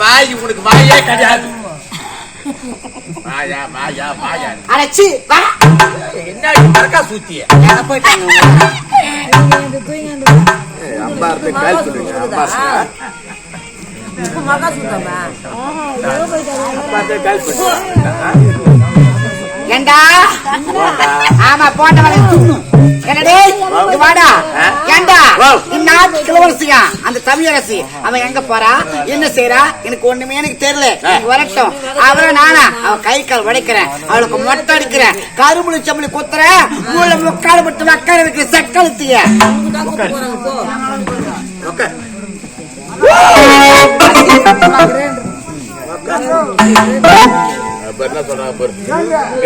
வாய் உனக்கு வாயே கிடையாது. வாயா வாயா வாயா. அடைச்சி வா. என்ன மறக்கா சூத்திய? அம்மா இருந்து கால் பண்ணுங்க அம்மா அம்மா இருந்து கால் பண்ணுங்க ஏண்டா ஆமா போட்ட வேலை துண்ணும் என்னடே இங்க வாடா ஏண்டா இந்நாட்டு இளவரசியா அந்த தமிழரசி அவன் எங்க போறா என்ன செய்யறா எனக்கு ஒண்ணுமே எனக்கு தெரியல நீ வரட்டும் அவள நானா அவ கை கால் உடைக்கிறேன் அவளுக்கு மொட்டை அடிக்கிறேன் கருமுளி செம்மளி குத்துறேன் மூளை முக்காடு மட்டும் வக்கார வைக்கிற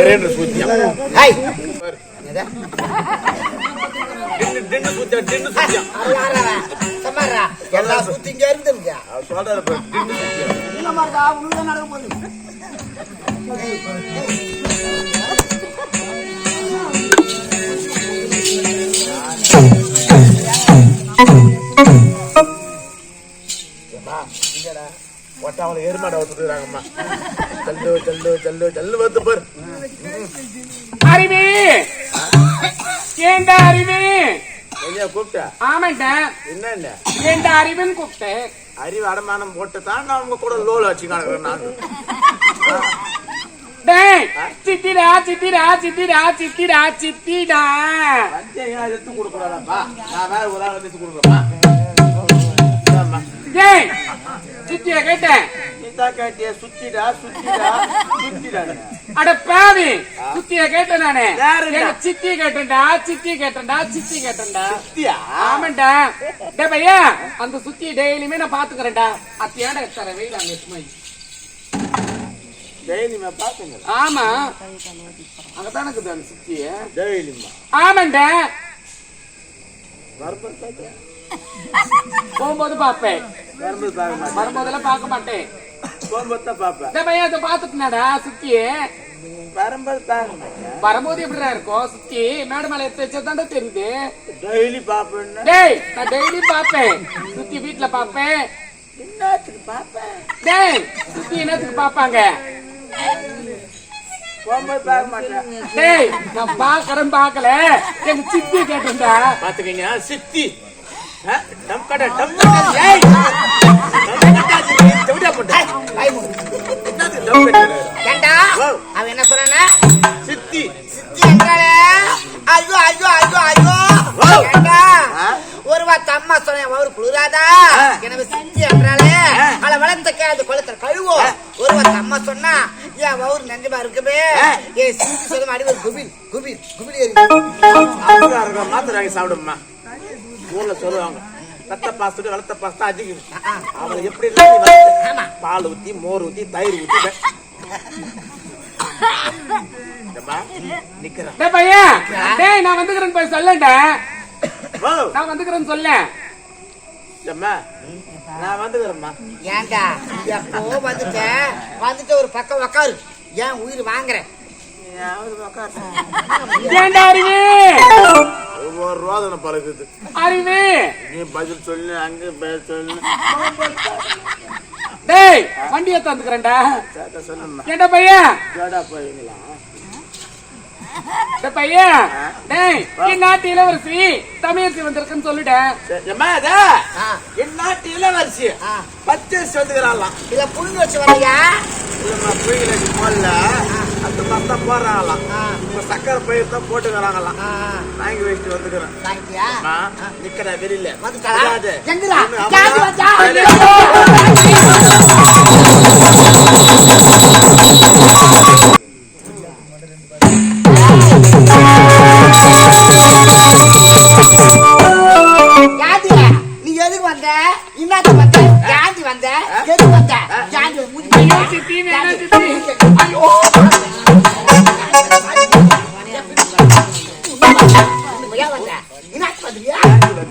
என்ன சொல்றாங்க பாரு கிரேண்டர் சூத்தியம் ஹாய் டின்னு டின்னு சூத்தியம் டின்னு சூத்தியம் எல்லா சுத்திங்க இருந்துருங்க சொல்றாரு ஒட்டாவளை எருமாடை வந்துருக்காங்கம்மா செல்லு செல்லு செல்லு செல்லு வந்து பாரு. ஏண்டா அறிவி? கூப்பிட்ட? ஆமாண்டா. என்ன ஏண்டா அறிவுன்னு கூப்பிட்டேன் அறிவு அடமானம் போட்டு தான் நான் உங்க கூட லோல வச்சுக்கானுக்கிறேன் நான். டேய் சித்திடா சித்திடா சித்திடா சித்திடா சித்திடா. எடுத்து கொடுக்கூடாதாப்பா நான் வேற ஒரு ஆள் எடுத்து கொடுக்குறேன் டேய் சித்திய கேட்டேன். நீதா கேட்டிய சுத்திடா சுத்திடா சுத்திடா அட பாவி. சித்திய கேட்டேன் நானு. சித்தி கேட்டேன்டா சித்தி கேட்டேன்டா சித்தி கேட்டேன்டா. சுத்தியா? ஆமாண்டா. டே பையா அந்த சுத்தி டெய்லியுமே நான் பாத்துக்கிறேன்டா அத்தியாட தர வெயில் அங்க பாத்துங்க ஆமா. அங்கதானே இருக்குது அந்த சுத்தி டெய்லிமா ஆமாண்டா. போகும்போது பாப்பேன் வரும்போதெல்லாம் பார்க்க மாட்டேன். போகும்போது தான் பார்ப்பேன். டே பையா அதை பாத்துட்டுனாடா சுத்தி வரும்போது மாட்டேன் வரும்போது எப்படிடா இருக்கும்? சுத்தி மேடம் மேல எடுத்து வச்சதாண்டா தெரியுது. டெய்லி பார்ப்பேன்னா டேய் நான் டெய்லி பாப்பேன். சுத்தி வீட்ல பாப்பேன். என்னத்துக்கு பார்ப்பேன் டேய் சுத்தி என்னத்துக்கு பாப்பாங்க? போகும்போது பார்க்க மாட்டேன். டேய் நான் பாக்குறேன் பாக்கல எங்க சித்தி கேட்டேன்டா பாத்துக்கங்க சித்தி. ஆ, டம் கடை டம் ஏய் போட்டு. ஏண்டா. அவன் என்ன சொன்னானா? சித்தி. சித்தி என்றாலே ஐயோ ஐயோ ஐயோ. ஏண்டா? ஒரு வார்த்தை அம்மா சொன்னேன் அவரு குளிராதா. எனவே சித்தி என்றாலே. அவளை வளர்ந்த கேது கொளுத்தர் கழுவோ. ஒரு வார்த்தை அம்மா சொன்னா ஏன் அவரு நெஞ்சமா இருக்குமே. ஏ சித்தி சொல்லும் அடி ஒரு குபில் குபில் குபில் ஏறி அவங்க இருக்க மாத்திரை வாங்கி சாப்பிடுமா ஊர்ல சொல்லுவாங்க. ரத்த பாசத்தோட வளர்த்த பாசத்தை அதிகம். அவளை எப்படி. பால் ஊத்தி மோர் ஊத்தி தயிர் ஊத்தி நான் வந்துக்கிறேன்னு போய் சொல்லண்டா. ஓ, நான் வந்துக்கிறேன்னு சொல்ல நான் வந்துக்கிறேம்மா. ஏண்டா எப்போ வந்துட்டேன் வந்துட்டு ஒரு பக்கம் உக்காரு. ஏன் உயிர் வாங்குற? ஏண்டா ரோதனை பழகுது. அறிவு நீ பதில் சொல்லு அங்க பதில் சொல்லு. டேய் வண்டியை தந்துக்கிறேன்டா சேட்டை சொல்லும்மா ஏண்டா பையா ஜோடா போவீங்களா டேய் இளவரசி தமிழரசி வந்திருக்குன்னு சொல்லிட்டேன் சரி, அம்மா, அதா, ஆ, என் நாட்டு இளவரசி. பச்சை சொல்லுகிறாளாம் இத புழுங்க வச்சு வரையா? இல்லம்மா போடல. தான் போடுறாங்களாம். இப்ப சக்கரை பயிர் தான் போட்டுக்கிறாங்களாம். வாங்கி வச்சுட்டு வந்துக்கிறேன். நிக்கிறா வெளியில?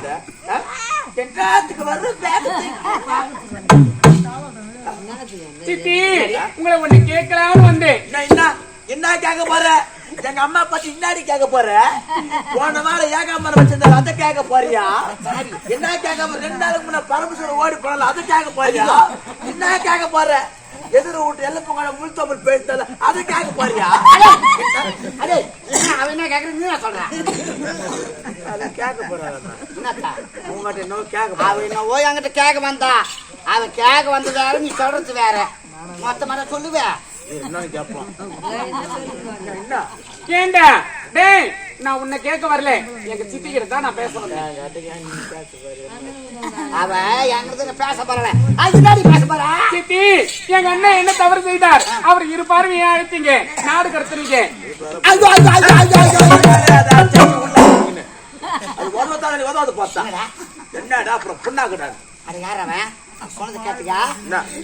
வந்த, ஆ? எங்காத்துக்கு வர்ற பேக் சித்தி உங்களை ஒண்ணு கேட்கலான்னு வந்தேன். என்ன என்ன கேட்க போற? எங்க அம்மா பத்தி இன்னாடி கேட்க போற? போன வாரம் ஏகாமரம் வச்சிருந்தாரு அதை கேட்க போறியா? என்ன கேட்க போற? ரெண்டு நாளுக்கு முன்ன பரமேஸ்வரர் ஓடி போனல அதை கேட்க போறியா? என்ன கேட்க போற? எதிர வீட்டு எல்ல பொங்கல முழுத்தோம்பல் பேசுதல அதை கேட்க போறியா? அடே என்ன கேக்குறது நான் சொல்றேன் அதை கேட்க போறாரு என்னத்தா? உங்ககிட்ட இன்னும் கேட்க போற. அவன் என்ன ஓய் என்கிட்ட கேட்க வந்தா. அவன் கேட்க வந்தது வேற நீ சொல்றது வேற. மொத்தமா தான் சொல்லுவேன் என்னன்னு கேட்போம் என்ன? ஏண்டா? டேய் நான் உன்னை கேட்க வரல. எங்க சித்தி கிட்ட தான் நான் பேசணும். அவன் எங்கிட்ட பேச போறல அதுதாடி பேச போற? சித்தி எங்க அண்ணன் என்ன தவறு செய்தார்? அவர் இரு பார்வையை அழைத்தீங்க. நாடு கடத்துறீங்க. அது உதவத்தாங்க நீ உதவாது பார்த்தா? என்னடா? அப்புறம் புண்ணாக்குடா அது யார் அவன்?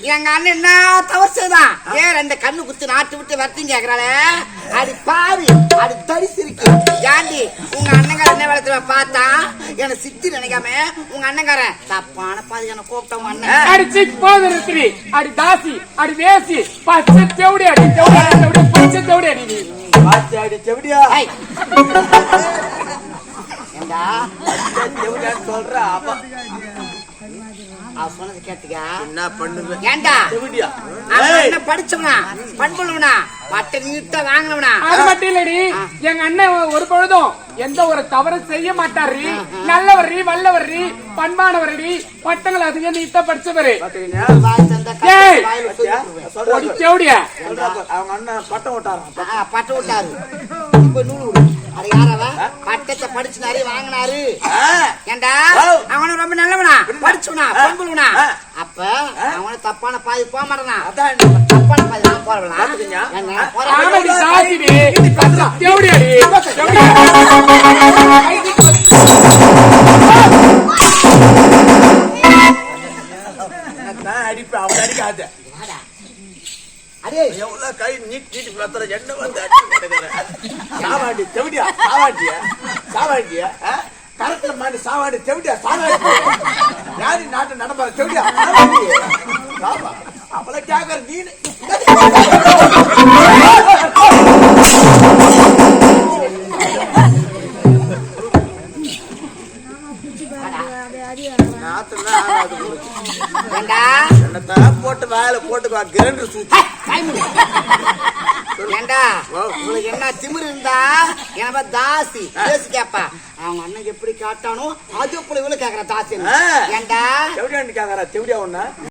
எங்க அண்ணன் என்ன தவறு செய்தான் ஏன் ரெண்டு கண்ணு குத்து நாட்டு விட்டு வரத்தையும் கேக்குறாளே? அது பாரு அது தரிசிருக்கு. ஏண்டி உங்க அண்ணங்கார என்ன வேலை பார்த்தா? என்ன சித்தி நினைக்காம உங்க அண்ணங்காரன் தப்பான பாதி என்ன கூப்பிட்ட உங்க அண்ணன். அடி சிக் போது இருக்கிறி அடி தாசி அடி வேசி பச்சை தேவடி அடி தேவடி அடி தேவடி பச்சை தேவடி அடி நீ. பாத்தி அடி செவிடியா? ஏய். ஏண்டா? செவிடியான்னு சொல்ற அப்ப அவ சொன்னது கேட்டியா? என்ன பண்ணுது? ஏண்டா? செவிடியா அவன் என்ன படிச்சவனா? பண்புள்ளவனா? பட்ட நீட்டா வாங்கினவனா? அது மட்டும் இல்லடி எங்க அண்ணன் ஒரு பொழுதும் எந்த ஒரு தவறு செய்ய மாட்டாரு. நல்லவர்ரி வல்லவர்ரி பண்பானவர்ரி பட்டங்கள் அதிகம் நீட்டா படிச்சவரு. அவங்க அண்ணன் பட்டம் விட்டாரு. இப்ப நூறு விடு. அது யாரவ பட்டத்தை படிச்சு நிறைய வாங்கினாரு ஏண்டா? ரொம்ப நல்லவனா? ஆ. அப்ப அவன தப்பான பாதி போக மாட்டானா? தப்பான பாதி நான் போறவனா பாத்துக்கங்க. என்ன போறவனா? ஆமாடி தாசிடி பச்சை தேவடி அடி தேவடி. நான் அடிப்பேன் அவங்க அடிக்காத. வாடா. அடே எவ்வளவு கை நீட் நீட்டு பத்திர என்ன வந்து அடிச்சு கிடக்குற சாவாண்டி செவிடியா? சாவாண்டியா? சாவாண்டியா? கரத்துல மாண்டி சாவாண்டி செவிடியா? சாவாண்டி யாரு நாட்டு நடப்பாரு? செவிடியா? சாவாண்டி சாவா அவளை கேக்குற நீனு. போட்டு வாயில போட்டு கிரண்டு மூடு. ஏண்டா உங்களுக்கு என்ன திமிரு இருந்தா? என்ன தாசி பேசி கேப்பா. அவங்க அண்ணன் எப்படி காட்டானோ அது போல இவ்வளவு கேக்குற தாசி. ஏண்டா? செவிடியான்னு கேக்குறா செவிடியா ஒண்ணா